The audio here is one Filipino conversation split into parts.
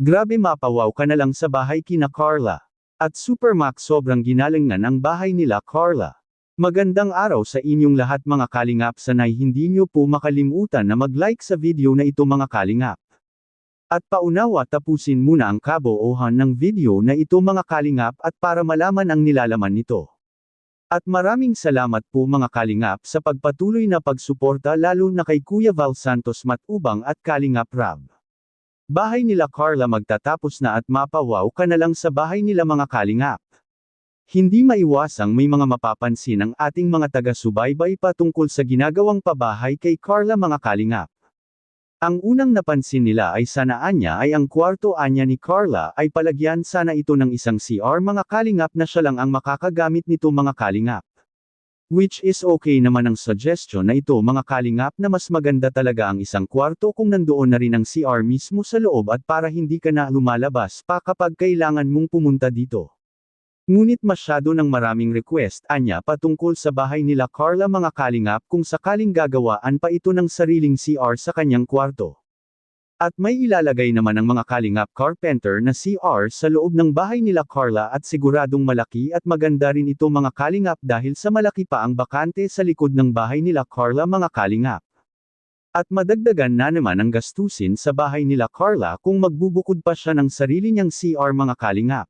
Grabe mapawaw ka na lang sa bahay kina Carla. At Supermax sobrang ginalingan ang bahay nila Carla. Magandang araw sa inyong lahat mga kalingap sanay hindi nyo po makalimutan na mag-like sa video na ito mga kalingap. At paunawa tapusin muna ang kaboohan ng video na ito mga kalingap at para malaman ang nilalaman nito. At maraming salamat po mga kalingap sa pagpatuloy na pagsuporta lalo na kay Kuya Val Santos Matubang at Kalingap Rab. Bahay nila Carla magtatapos na at mapawaw ka na lang sa bahay nila mga kalingap. Hindi maiwasang may mga mapapansin ang ating mga taga-subaybay patungkol sa ginagawang pabahay kay Carla mga kalingap. Ang unang napansin nila ay sanaan niya ay ang kwarto anya ni Carla ay palagyan sana ito ng isang CR mga kalingap na siya lang ang makakagamit nito mga kalingap. Which is okay naman ang suggestion na ito mga kalingap na mas maganda talaga ang isang kwarto kung nandoon na rin ang CR mismo sa loob at para hindi ka na lumalabas pa kapag kailangan mong pumunta dito. Ngunit masyado ng maraming request anya patungkol sa bahay nila Carla mga kalingap kung sakaling gagawaan pa ito ng sariling CR sa kanyang kwarto. At may ilalagay naman ang mga kalingap carpenter na CR sa loob ng bahay nila Carla at siguradong malaki at maganda rin ito mga kalingap dahil sa malaki pa ang bakante sa likod ng bahay nila Carla mga kalingap. At madagdagan na naman ang gastusin sa bahay nila Carla kung magbubukod pa siya ng sarili niyang CR mga kalingap.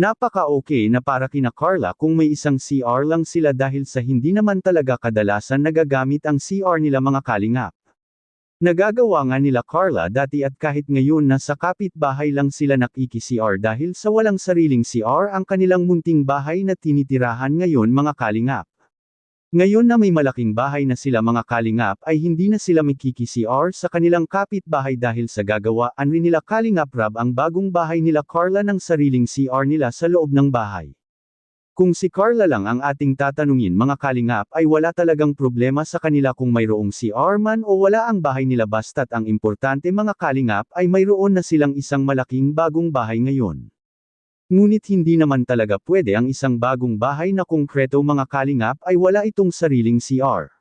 Napaka-okay na para kina Carla kung may isang CR lang sila dahil sa hindi naman talaga kadalasan nagagamit ang CR nila mga kalingap. Nagagawa nga nila Carla dati at kahit ngayon na sa kapitbahay lang sila nakiki-CR dahil sa walang sariling CR ang kanilang munting bahay na tinitirahan ngayon mga kalingap. Ngayon na may malaking bahay na sila mga kalingap ay hindi na sila makiki-CR sa kanilang kapitbahay dahil sa gagawaan rin nila kalingap rab ang bagong bahay nila Carla ng sariling CR nila sa loob ng bahay. Kung si Carla lang ang ating tatanungin mga kalingap ay wala talagang problema sa kanila kung mayroong CR man o wala ang bahay nila basta't ang importante mga kalingap ay mayroon na silang isang malaking bagong bahay ngayon. Ngunit hindi naman talaga pwede ang isang bagong bahay na konkreto mga kalingap ay wala itong sariling CR.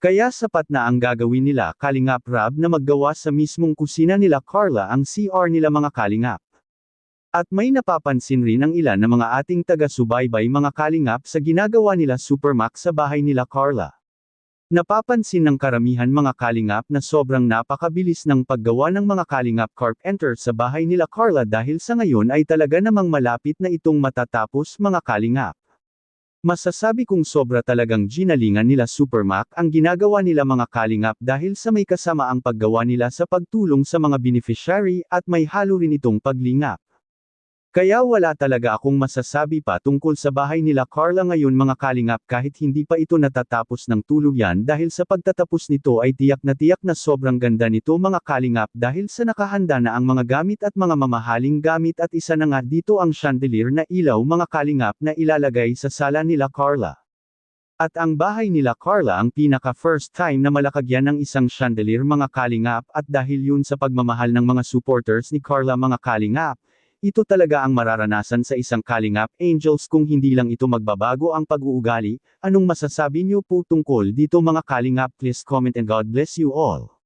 Kaya sapat na ang gagawin nila kalingap rab na maggawa sa mismong kusina nila Carla ang CR nila mga kalingap. At may napapansin rin ang ilan na mga ating taga-subaybay mga kalingap sa ginagawa nila Supermax sa bahay nila Carla. Napapansin ng karamihan mga kalingap na sobrang napakabilis ng paggawa ng mga kalingap carpenter sa bahay nila Carla dahil sa ngayon ay talaga namang malapit na itong matatapos mga kalingap. Masasabi kong sobra talagang ginalingan nila Supermac ang ginagawa nila mga kalingap dahil sa may kasama ang paggawa nila sa pagtulong sa mga beneficiary at may halo rin itong paglingap. Kaya wala talaga akong masasabi pa tungkol sa bahay nila Carla ngayon mga kalingap kahit hindi pa ito natatapos ng tuluyan dahil sa pagtatapos nito ay tiyak na tiyak na sobrang ganda nito mga kalingap dahil sa nakahanda na ang mga gamit at mga mamahaling gamit at isa na nga dito ang chandelier na ilaw mga kalingap na ilalagay sa sala nila Carla. At ang bahay nila Carla ang pinaka first time na malakagyan ng isang chandelier mga kalingap at dahil yun sa pagmamahal ng mga supporters ni Carla mga kalingap, ito talaga ang mararanasan sa isang Kalingap Angels kung hindi lang ito magbabago ang pag-uugali, anong masasabi niyo po tungkol dito mga Kalingap please comment and God bless you all.